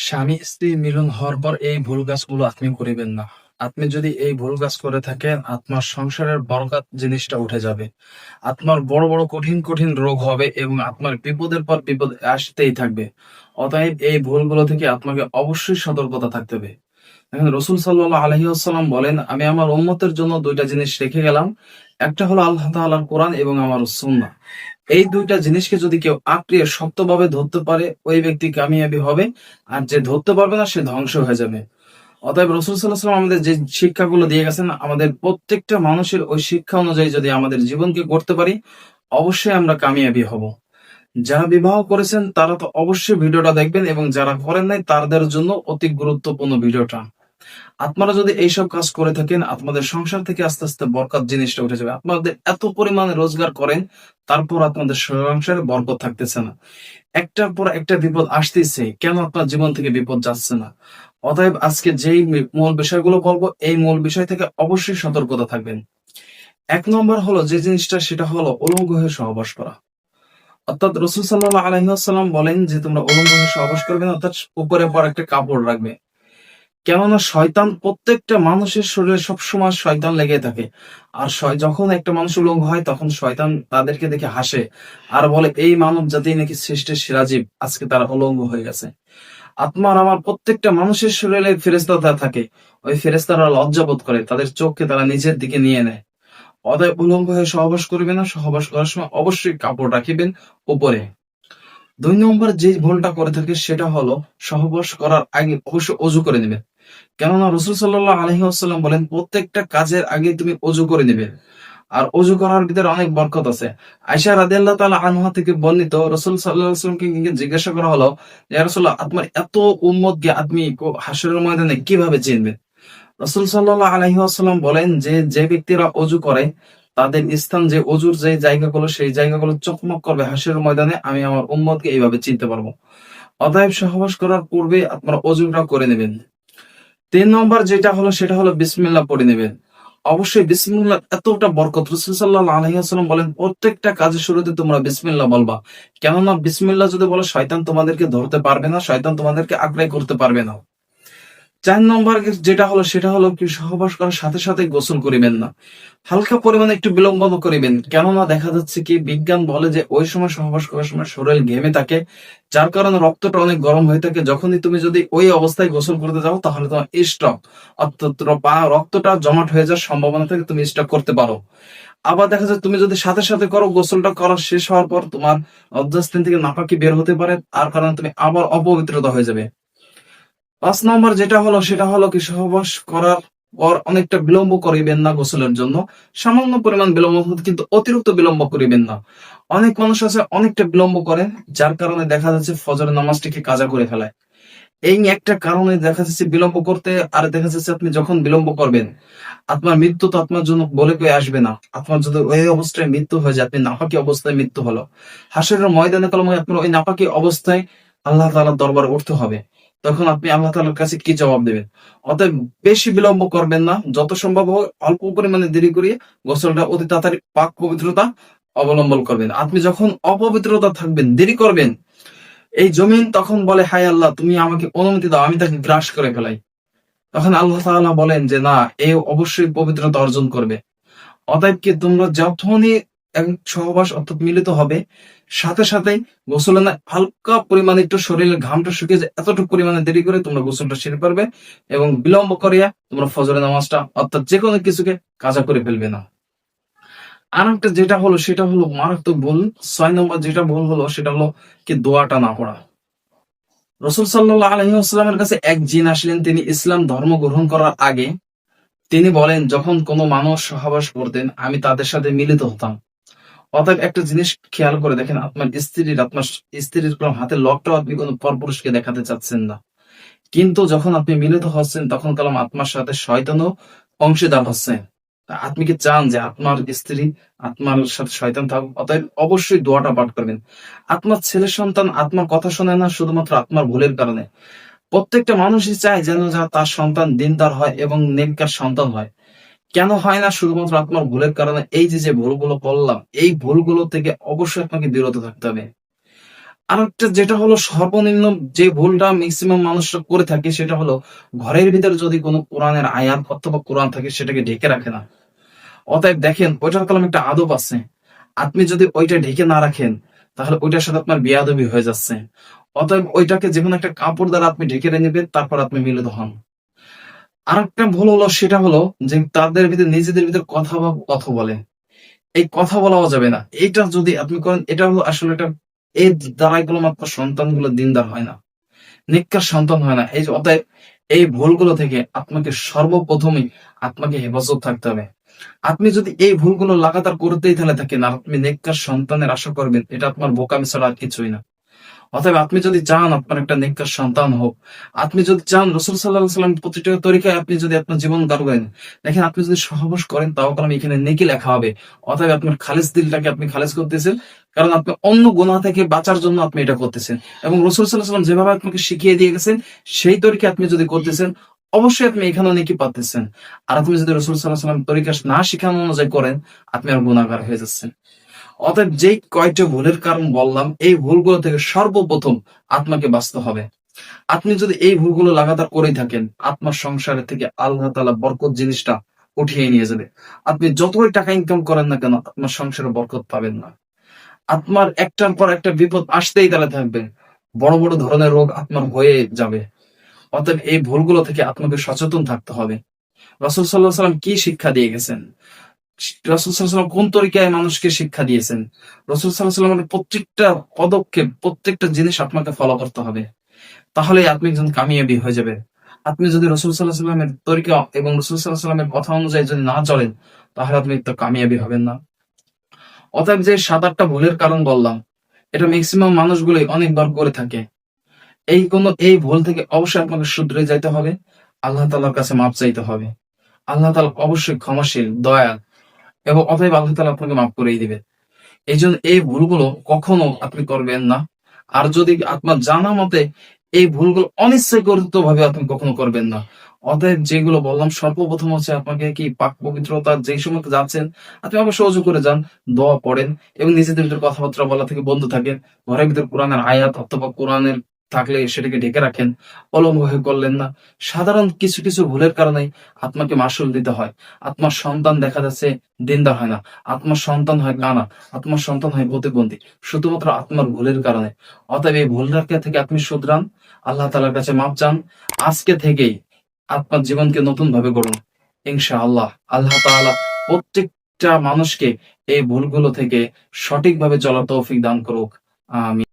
স্বামী স্ত্রী মিলন হওয়ার পর এই ভুল গাছগুলো আপনি করিবেন না। আপনি যদি এই ভুল কাজ করে থাকেন আত্মার সংসারের বরকাত জিনিসটা উঠে যাবে। আত্মার বড় বড় কঠিন কঠিন রোগ হবে এবং আত্মার বিপদের পর বিপদ আসতেই থাকবে। অতএব এই ভুলগুলো থেকে আপনাকে অবশ্যই সতর্কতা থাকতে হবে। এখন রসুল সাল্লাহ আলহি আসসালাম বলেন, আমি আমার উম্মতের জন্য দুইটা জিনিস রেখে গেলাম। একটা হলো আল্লাহ তাআলার কোরআন এবং আমার সুন্না এই দুইটা জিনিসকে যদি কেউ আঁকড়িয়ে শক্তভাবে ধরতে পারে, ওই ব্যক্তি কামিয়াবি হবে। আর যে ধরতে পারবে না, সে ধ্বংস হয়ে যাবে। অতএব রসুল সাল্লাহ আমাদের যে শিক্ষাগুলো দিয়ে গেছেন, আমাদের প্রত্যেকটা মানুষের ওই শিক্ষা অনুযায়ী যদি আমাদের জীবনকে করতে পারি, অবশ্যই আমরা কামিয়াবি হব। যারা বিবাহ করেছেন, তারা তো অবশ্যই ভিডিওটা দেখবেন এবং যারা করেন নাই, তাদের জন্য অতি গুরুত্বপূর্ণ ভিডিওটা। আপনারা যদি এইসব কাজ করে থাকেন, আপনাদের সংসার থেকে আস্তে আস্তে বরকত জিনিসটা উঠে যাবে। আপনাদের এত পরিমাণে রোজগার করেন, তারপর আপনাদের সংসারে বরকত থাকতেছে না। একটার পর একটা বিপদ আসতেছে, কেন আপনার জীবন থেকে বিপদ যাচ্ছে না? অতএব আজকে যেই মূল বিষয়গুলো বলব, এই মূল বিষয় থেকে অবশ্যই সতর্কতা থাকবেন। এক নম্বর হলো যে জিনিসটা, সেটা হলো হয়ে সহবাস করা। অর্থাৎ রসুল সাল্লাহ আলহিহাসাল্লাম বলেন যে তোমরা উলঙ্গ সহবাস করবে না, অর্থাৎ উপরে পর একটা কাপড় রাখবে। কেননা শয়তান প্রত্যেকটা মানুষের শরীরে সবসময় শয়তান লেগে থাকে। আর যখন একটা মানুষ উলঙ্গ হয়, তখন শয়তান তাদেরকে দেখে হাসে আর বলে, এই মানব জাতি নাকি সৃষ্টির সিরাজীব আজকে তারা উলঙ্গ হয়ে গেছে। আত্মার আমার প্রত্যেকটা মানুষের শরীরে ফেরেস্তা থাকে। ওই ফেরেস্তারা লজ্জাবোধ করে, তাদের চোখকে তারা নিজের দিকে নিয়ে নেয়। অতএব উলঙ্গ হয়ে সহবাস করবে না। সহবাস করার সময় অবশ্যই কাপড় রাখিবেন উপরে। দুই নম্বর যে ভুলটা করে থাকে সেটা হলো সহবাস করার আগে অবশ্যই অজু করে নেবেন। কেননা রসুল সাল্লাহ আলহি আসাল্লাম বলেন, প্রত্যেকটা কাজের আগে তুমি অজু করে নেবে। আর অজু করার ভিতরে অনেক বরকত আছে। আয়সা রাদিয়াল্লাহু তাআলা আনহা থেকে বর্ণিত রসুল ওয়াসাল্লামকে জিজ্ঞাসা করা হলো রাসূলুল্লাহ আপনার এত উম্মতকে আপনি হাসরের ময়দানে কীভাবে চিনবেন? রসুল সাল্লাল্লাহু আলাইহি ওয়াসাল্লাম বলেন যে যে ব্যক্তিরা অজু করে, তাদের স্থান যে অজুর যে জায়গাগুলো, সেই জায়গাগুলো চকমক করবে হাসরের ময়দানে, আমি আমার উম্মতকে এইভাবে চিনতে পারব। অতএব সহবাস করার পূর্বে আপনারা অজুটা করে নেবেন। তিন নম্বর যেটা হলো, সেটা হলো বিসমিল্লা পড়ে নেবেন। অবশ্যই বিসমিল্লা এতটা বরকত। রসুল সাল্লাহ আলহিহাস্লাম বলেন, প্রত্যেকটা কাজের শুরুতে তোমরা বিসমিল্লাহ বলবা। কেননা বিসমিল্লা যদি বলো, শয়তান তোমাদেরকে ধরতে পারবে না, শয়তান তোমাদেরকে আগ্রাই করতে পারবে না। চার নম্বর যেটা হলো, সেটা হলো কি সহবাস করার সাথে সাথে গোসল করিবেন না। হালকা পরিমাণে একটু বিলম্ব করিবেন, কেননা দেখা যাচ্ছে কি বিজ্ঞান বলে যে ওই সময় সহবাস করার সময় শরীর ঘেমে থাকে, যার কারণে রক্তটা অনেক গরম হয়ে থাকে। যখনই তুমি যদি ওই অবস্থায় গোসল করতে যাও, তাহলে তোমার স্টক অর্থাৎ পা- রক্তটা জমাট হয়ে যাওয়ার সম্ভাবনা থাকে, তুমি স্টক করতে পারো। আবার দেখা যায় তুমি যদি সাথে সাথে করো, গোসলটা করা শেষ হওয়ার পর তোমার অধ্যাস্থান থেকে নাপাকি বের হতে পারে আর কারণে তুমি আবার অপবিত্রতা হয়ে যাবে। পাঁচ নম্বর যেটা হলো, সেটা হলো কি সহবাস করার পর অনেকটা বিলম্ব করিবেন না গোসলের জন্য। সামান্য পরিমাণ বিলম্ব কিন্তু অতিরিক্ত বিলম্ব করিবেন না। অনেক মানুষ আছে, অনেকটা বিলম্ব করে, যার কারণে দেখা যাচ্ছে ফজরের নামাজটিকে কাজা করে ফেলায় এই একটা কারণে দেখা যাচ্ছে বিলম্ব করতে, আর দেখা যাচ্ছে আপনি যখন বিলম্ব করবেন, আপনার মৃত্যু তো আপনার জন্য বলে কয়ে আসবে না। আপনার যদি ওই অবস্থায় মৃত্যু হয়ে যায়, আপনি নাপাকি অবস্থায় মৃত্যু হলো। হাসরের ময়দানে কলমে আপনার ওই নাপাকি অবস্থায় আল্লাহ তাআলার দরবার উঠতে হবে। তখন আপনি আল্লাহ তাআলার কাছে কি জবাব দেবেন? অতএব বেশি বিলম্ব করবেন না, যত সম্ভব হয় অল্প পরিমাণে দেরি করিয়ে গোসলটা অতি তাড়াতাড়ি পাক পবিত্রতা অবলম্বন করবেন। আপনি যখন অপবিত্রতা থাকবেন, দেরি করবেন, এই জমিন তখন বলে, হায় আল্লাহ, তুমি আমাকে অনুমতি দাও, আমি তাকে গ্রাস করে ফেলাই। তখন আল্লাহ তাআলা বলেন যে, না, এ অবশ্যই পবিত্রতা অর্জন করবে। অতএব কি তোমরা যখনই এক সহবাস অর্থাৎ মিলিত হবে সাথে সাথে গোসলে না হালকা পরিমাণে একটু শরীরের ঘামটা শুকিয়ে যায়, এতটুকু পরিমাণে দেরি করে তোমরা গোসলটা সেরে পারবে এবং বিলম্ব করিয়া তোমরা ফজরের নামাজটা অর্থাৎ যে কোনো কিছুকে কাজা করে ফেলবে না। আর একটা যেটা হলো, সেটা হলো মারাত্মক ভুল। ছয় নম্বর যেটা ভুল হলো, সেটা হলো কি দোয়াটা না পড়া। রসুল সাল্লাহ আলহিহাস্লামের কাছে এক জিন আসলেন, তিনি ইসলাম ধর্ম গ্রহণ করার আগে তিনি বলেন, যখন কোনো মানুষ সহবাস করতেন, আমি তাদের সাথে মিলিত হতাম। অতএব একটা জিনিস খেয়াল করে দেখেন, আপনার স্ত্রীর আপনার স্ত্রীর কোনো হাতে লকটাও আপনি কোনো পরপুরুষকে দেখাতে চাচ্ছেন না। কিন্তু যখন আপনি মিলিত হচ্ছেন, তখন কালাম আত্মার সাথে শয়তানও অংশীদার হচ্ছে। তা আপনি কি চান যে আপনার স্ত্রী আত্মার সাথে শয়তান থাকুক? অতএব অবশ্যই দোয়াটা পাঠ করবেন। আত্মার ছেলে সন্তান আত্মার কথা শোনে না, শুধুমাত্র আত্মার ভুলের কারণে। প্রত্যেকটা মানুষই চায় যেন যা তার সন্তান দিনদার হয় এবং নেককার সন্তান হয়। কেন হয় না শুধুমাত্র আপনার ভুলের কারণে? এই যে যে ভুলগুলো করলাম, এই ভুলগুলো থেকে অবশ্যই আপনাকে বিরত থাকতে হবে। আরেকটা যেটা হলো, সর্বনিম্ন যে ভুলটা ম্যাক্সিমাম মানুষরা করে থাকে, সেটা হলো ঘরের ভিতরে যদি কোনো কোরআনের আয়াত অথবা কোরআন থাকে, সেটাকে ঢেকে রাখে না। অতএব দেখেন, ওইটার কলম একটা আদব আছে। আপনি যদি ওইটা ঢেকে না রাখেন, তাহলে ওইটার সাথে আপনার বিয়াদবি হয়ে যাচ্ছে। অতএব ওইটাকে যে কোনো একটা কাপড় দ্বারা আপনি ঢেকে নেবেন, তারপর আপনি মিলিত হন। আরেকটা ভুল হলো, সেটা হলো যে তাদের ভিতরে, নিজেদের ভিতরে কথা বা কথা বলে। এই কথা বলাও যাবে না। এটা যদি আপনি করেন, এটা হলো আসলে একটা এর দ্বারাই গুলো মাত্র সন্তানগুলো দিনদার হয় না। নিকার সন্তান হয় না। এই যে অতএব এই ভুলগুলো থেকে আপনাকে সর্বপ্রথমেই আপনাকে হেফাজত থাকতে হবে। আপনি যদি এই ভুলগুলো লাগাতার করতেই তাহলে থাকেন, আর আপনি নেককার সন্তানের আশা করবেন, এটা আপনার বোকামি ছাড়া আর কিছুই না। অতএব আপনি যদি চান আপনার একটা নেককার সন্তান হোক, আপনি যদি চান রসুল সাল্লাহ সাল্লাম প্রতিটা তরিকায় আপনি যদি আপনার জীবন গাড়বেন দেখেন আপনি যদি সহবাস করেন, তাও কারণ এখানে নেকি লেখা হবে। অতএব আপনার খালিজ দিলটাকে আপনি খালিজ করতেছেন, কারণ আপনি অন্য গুণা থেকে বাঁচার জন্য আপনি এটা করতেছেন। এবং রসুল সাল্লাহ সাল্লাম যেভাবে আপনাকে শিখিয়ে দিয়ে গেছেন, সেই তরিকা আপনি যদি করতেছেন, অবশ্যই আপনি এখানেও নেকি পাচ্ছেন আর আপনি যদি রসুল সাল্লাহ সাল্লাম তরিকা না শিখানো অনুযায়ী করেন, আপনি আর গুণাগার হয়ে যাচ্ছেন। অতএব যেই কয়টা ভুলের কারণ বললাম, এই ভুলগুলো থেকে সর্বপ্রথম আত্মাকে বাঁচতে হবে। আপনি যদি এই ভুলগুলো লাগাতার করেই থাকেন আপনার সংসারের থেকে আল্লাহ তালা বরকত জিনিসটা উঠিয়ে নিয়ে যাবে। আপনি যতই টাকা ইনকাম করেন না কেন, আপনার সংসারে বরকত পাবেন না। আত্মার একটার পর একটা বিপদ আসতেই তাহলে থাকবে। বড় বড় ধরনের রোগ আত্মার হয়ে যাবে। অতএব এই ভুলগুলো থেকে আত্মাকে সচেতন থাকতে হবে। রসুল সাল্লাহ সাল্লাম কি শিক্ষা দিয়ে গেছেন? রসুল সাল্লাম কোন তরিকায় মানুষকে শিক্ষা দিয়েছেন? রসুল সাল্লামের প্রত্যেকটা পদক্ষেপ, প্রত্যেকটা জিনিস আপনাকে ফলো করতে হবে। তাহলে আপনি একজন কামিয়াবি হয়ে যাবে আপনি যদি রসুল সাল্লাহ সাল্লামের তরিকা এবং রসুল সাল্লাহ সাল্লামের কথা অনুযায়ী যদি না চলেন, তাহলে আপনি তো কামিয়াবি হবেন না। অতএব যে সাত আটটা ভুলের কারণ বললাম, এটা ম্যাক্সিমাম মানুষগুলোই অনেকবার করে থাকে। এই কোন, এই ভুল থেকে অবশ্যই আপনাকে শুধরে যাইতে হবে। আল্লাহ তালার কাছে মাপ চাইতে হবে। আল্লাহ তালা অবশ্যই ক্ষমাশীল, দয়াল। এবং অতএব আল্লাহ তালা আপনাকে মাফ করেই দিবে। এই জন্য এই ভুলগুলো কখনো আপনি করবেন না। আর যদি আপনার জানা মতে এই ভুলগুলো অনিশ্চয়কৃত ভাবে আপনি কখনো করবেন না। অতএব যেগুলো বললাম, সর্বপ্রথম হচ্ছে আপনাকে কি পাক পবিত্রতা যে সময় যাচ্ছেন, আপনি আমাকে সহযোগ করে যান, দোয়া পড়েন এবং নিজেদের ভিতরে কথাবার্তা বলা থেকে বন্ধ থাকেন। ঘরের ভিতরে কোরআনের আয়াত অথবা কোরআনের থাকলে সেটাকে ঢেকে রাখেন। অলম হয়ে করলেন না। সাধারণ কিছু কিছু ভুলের কারণে আত্মাকে মাসুল দিতে হয়। আত্মার সন্তান দেখা যাচ্ছে দিনদার হয় না। আত্মার সন্তান হয় কানা। আত্মার সন্তান হয় প্রতিবন্ধী। শুধুমাত্র আত্মার ভুলের কারণে। অতএব এই ভুলটাকে থেকে আপনি শুধরান। আল্লাহ তালার কাছে মাপ চান। আজকে থেকেই আত্মার জীবনকে নতুন ভাবে গড়ুন। ইনশা আল্লাহ আল্লাহ তাআলা প্রত্যেকটা মানুষকে এই ভুলগুলো থেকে সঠিকভাবে চলার তৌফিক দান করুক। আমি